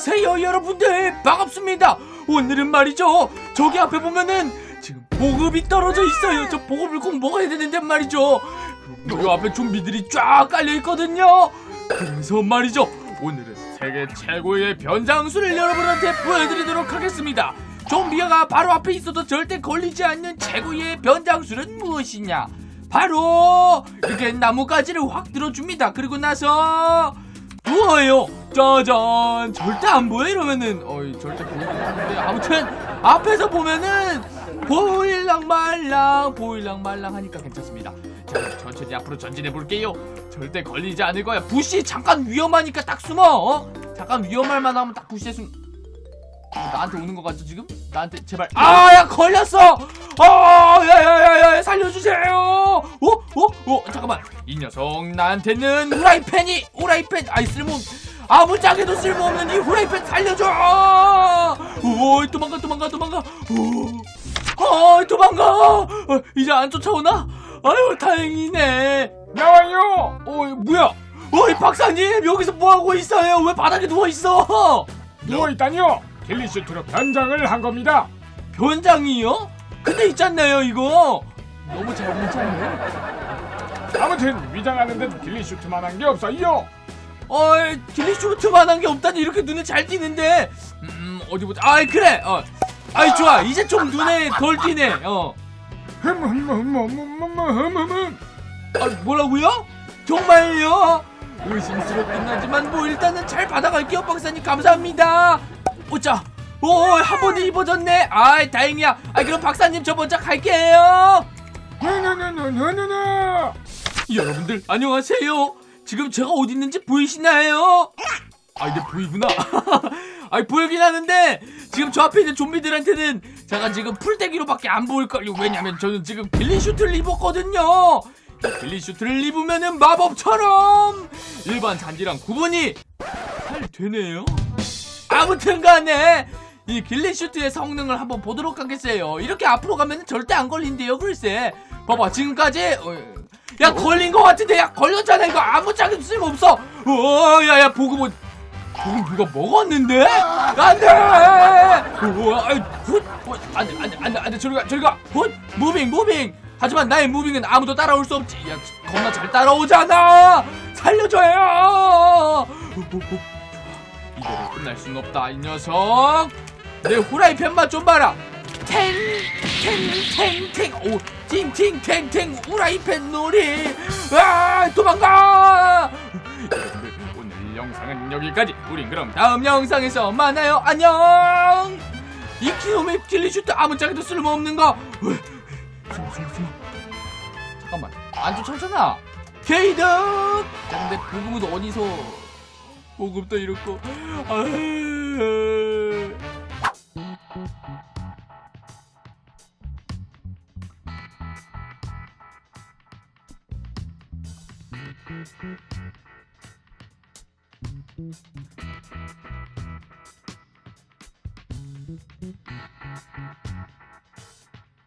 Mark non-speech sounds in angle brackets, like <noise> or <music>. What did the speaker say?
안녕하세요 여러분들. 반갑습니다. 오늘은 말이죠. 저기 앞에 보면은 지금 보급이 떨어져 있어요. 저 보급을 꼭 먹어야 되는데 말이죠. 그리고 앞에 좀비들이 쫙 깔려 있거든요. 그래서 말이죠. 오늘은 세계 최고의 변장수를 여러분한테 보여드리도록 하겠습니다. 좀비가 바로 앞에 있어도 절대 걸리지 않는 최고의 변장술은 무엇이냐? 바로 이렇게 나뭇가지를 확 들어줍니다. 그리고 나서 누워요? 짜잔. 절대 안 보여? 이러면은 어이 절대 보이긴 하는데. 아무튼 앞에서 보면은 보일랑 말랑 보일랑 말랑 하니까 괜찮습니다. 자 천천히 앞으로 전진해 볼게요. 절대 걸리지 않을 거야. 부시 잠깐 위험하니까 딱 숨어 어? 잠깐 위험할 만하면 딱 부시에 숨. 나한테 오는 것 같죠 지금? 나한테 제발. 아야 걸렸어! 아야야야야 살려주세요! 어? 어? 어? 잠깐만 이 녀석 나한테는 후라이팬이 후라이팬 아이 쓸모 아무짝에도 쓸모없는 이 후라이팬 살려줘 오 도망가 도망가 도망가 오, 아 도망가 어, 이제 안 쫓아오나? 아유 다행이네 나와요. 어 뭐야 어이 박사님 여기서 뭐하고 있어요 왜 바닥에 누워있어 누워 있다니요. 딜리슈트로 변장을 한 겁니다. 변장이요? 근데 있잖아요 이거 너무 잘 뭉쳤네. 아무튼 위장하는 데 딜리슈트만한 게 없어요. 어이 딜리슈트만한 게 없다니 이렇게 눈에 잘 띄는데. 음 어디 보자. 아이 그래. 어. 아이 좋아. 이제 좀 눈에 덜 띄네. 어. 흠흠흠흠흠흠흠. 아, 뭐라고요? 정말요? 의심스럽긴 하지만 뭐 일단은 잘 받아갈게요 박사님. 감사합니다. 오자. 오 한 번에 입어졌네. 아이 다행이야. 아 그럼 박사님 저 먼저 갈게요 나나나나나나나. 여러분들 안녕하세요. 지금 제가 어디 있는지 보이시나요? 아 이제 보이구나. <laughs> 아 보이긴 하는데 지금 저 앞에 있는 좀비들한테는 제가 지금 풀떼기로밖에 안 보일걸요. 왜냐면 저는 지금 빌리슈트를 입었거든요. 이 빌리슈트를 입으면은 마법처럼 일반 잔디랑 구분이 잘 되네요. 아무튼 간에 이 길리 슈트의 성능을 한번 보도록 하겠어요. 이렇게 앞으로 가면 절대 안 걸린대요. 글쎄, 봐봐 지금까지 어, 야 걸린 거 같은데 야 걸렸잖아 이거 아무 짝에도 쓸모 없어. 어, 야야 보고 뭐 보고 누가 먹었는데? 안돼. 우와, 아이, 훗, 훗, 안돼 안돼 안돼 안돼 저리 가 저리 가. 훗, 무빙 무빙. 하지만 나의 무빙은 아무도 따라올 수 없지. 야 겁나 잘 따라오잖아. 살려줘요. 어, 어, 어. 이대로 끝날 순 없다 이 녀석 내 후라이팬 맛 좀 봐라. 탱탱탱탱. 오 팅팅탱탱. 후라이팬 놀이. 아 도망가. 여러분들 오늘 영상은 여기까지. 우린 그럼 다음 영상에서 만나요. 안녕. 이 키놈의 딜리슈트 아무짝에도 쓸모없는 거. 으, 숨어 숨어 숨어. 잠깐만. 안 쫓아오잖아. 게이득. 자 근데 보급은 어디서? 보급도 이렇고. 아 Thank you.